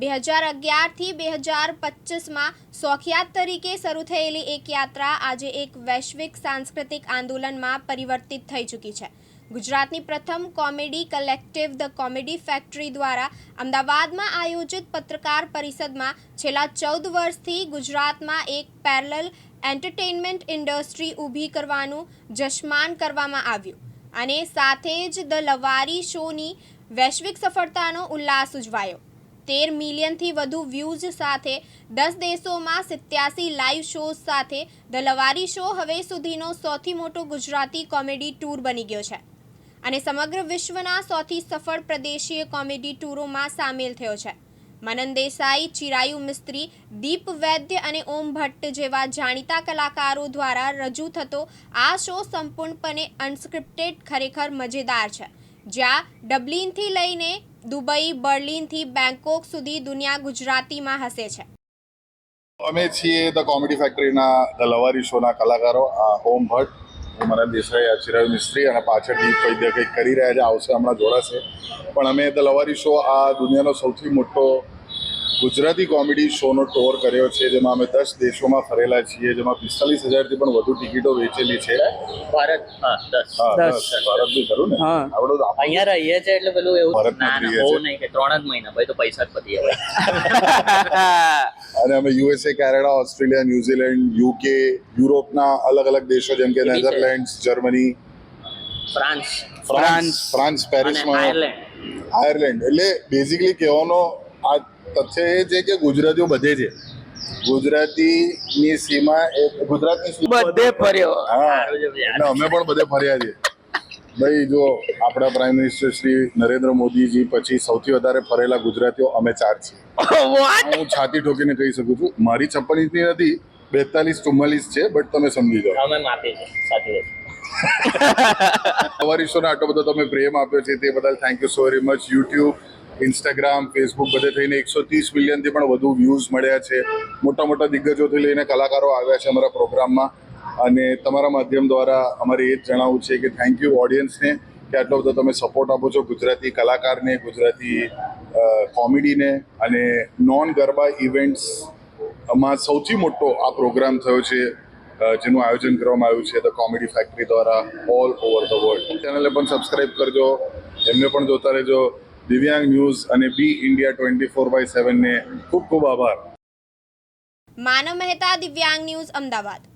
બે હજાર અગિયારથી બે હજાર પચીસમાં શોખિયાત તરીકે શરૂ થયેલી એક યાત્રા આજે એક વૈશ્વિક સાંસ્કૃતિક આંદોલનમાં પરિવર્તિત થઈ ચૂકી છે. ગુજરાતની પ્રથમ comedy collective the comedy factory દ્વારા અમદાવાદમાં આયોજિત પત્રકાર પરિષદમાં છેલ્લા ચૌદ વર્ષથી ગુજરાતમાં એક પેરેલલ એન્ટરટેનમેન્ટ ઇન્ડસ્ટ્રી ઊભી કરવાનું જશમાન કરવામાં આવ્યું અને સાથે જ ધ લવારી શોની વૈશ્વિક સફળતાનો ઉલ્લાસ ઉજવાયો. તેર મિલિયનથી વધુ વ્યૂઝ સાથે, દસ દેશોમાં સિત્યાસી લાઈવ શોઝ સાથે ધ લવારી શો હવે સુધીનો સૌથી મોટો ગુજરાતી કોમેડી ટૂર બની ગયો છે. અને સમગ્ર વિશ્વના સૌથી સફળ પ્રદેશીય કોમેડી ટૂરોમાં સામેલ થયો છે. મનન દેસાઈ, ચિરાયુ મિસ્ત્રી, દીપ વૈદ્ય અને ઓમ ભટ્ટ જેવા જાણીતા કલાકારો દ્વારા રજૂ થતો આ શો સંપૂર્ણપણે અનસ્ક્રિપ્ટેડ ખરેખર મજેદાર છે. જ્યાં ડબલિનથી લઈને દુબઈ, બર્લિનથી બેંકોક સુધી દુનિયા ગુજરાતીમાં હસે છે. અમે છીએ ધ કોમેડી ફેક્ટરીના ધ લવારી શોના કલાકારો, આ ઓમ ભટ્ટ. હું મનન દેસાઈ આ મિસ્ત્રી અને પાછળ દીપ વૈદ્ય કંઈક કરી રહ્યા છે આવશે હમણાં જોડાશે. પણ અમે ધ લવારી શો આ દુનિયાનો સૌથી મોટો ગુજરાતી કોમેડી શોનો ટોર કર્યો છે જેમાં અમે દસ દેશોમાં ફરેલા છીએ જેમાં પિસ્તાલીસ હજારથી પણ વધુ ટિકિટો વેચેલી છે. ભારત ભારતનું ખરું ને. આપણે અહીંયા રહીએ છે એટલે પેલું એવું ભારતમાં. નહીં કે ત્રણ જ મહિના ભાઈ તો પૈસા જ પતી જાય. અને અમે USA Canada Australia New Zealand UK યુરોપના અલગ અલગ દેશો જેમ કે Netherlands Germany France. France France. પેરિસમાં આયર્લેન્ડ આયર્લેન્ડ એટલે બેઝિકલી કહેવાનો આ તથ્ય એ છે કે ગુજરાતીઓ બધે છે. ગુજરાતીની સીમા એ ગુજરાતની સીમા બધે ફર્યો. હા. એટલે અમે પણ બધે ફર્યા છીએ. ભાઈ જો આપણા પ્રાઇમ મિનિસ્ટર શ્રી નરેન્દ્ર મોદીજી પછી સૌથી વધારે ફરેલા ગુજરાતીઓ અમે ચાર છીએ. હું છાતી ઠોકીને કહી શકું છું મારી છપ્પન ઇંચની નથી બેતાલીસ ચુમ્માલીસ છે બટ તમે સમજી જાઓ. અમે માપી છે સાચી વાત. અમારી શોને આટલો બધો તમે પ્રેમ આપ્યો છે તે બદલ thank you so very much YouTube Instagram Facebook બધે થઈને એકસો ત્રીસ મિલિયનથી પણ વધુ વ્યૂઝ મળ્યા છે. મોટા મોટા દિગ્ગજોથી લઈને કલાકારો આવ્યા છે અમારા પ્રોગ્રામમાં. અને તમારા માધ્યમ દ્વારા અમારે એ જ જણાવવું છે કે થેન્ક યુ ઓડિયન્સને કે આટલો બધો તમે સપોર્ટ આપો છો ગુજરાતી કલાકારને, ગુજરાતી કોમેડીને અને નોન ગરબા ઇવેન્ટ્સમાં સૌથી મોટો આ પ્રોગ્રામ થયો છે જેનું આયોજન કરવામાં આવ્યું છે ધ કોમેડી ફેક્ટરી દ્વારા ઓલ ઓવર ધ વર્લ્ડ ચેનલને પણ સબસ્ક્રાઇબ કરજો, એમને પણ જોતા રહેજો. દિવ્યાંગ ન્યૂઝ અને B India twenty four by સેવનને ખૂબ ખૂબ આભાર. માનવ મહેતા દિવ્યાંગ ન્યૂઝ અમદાવાદ.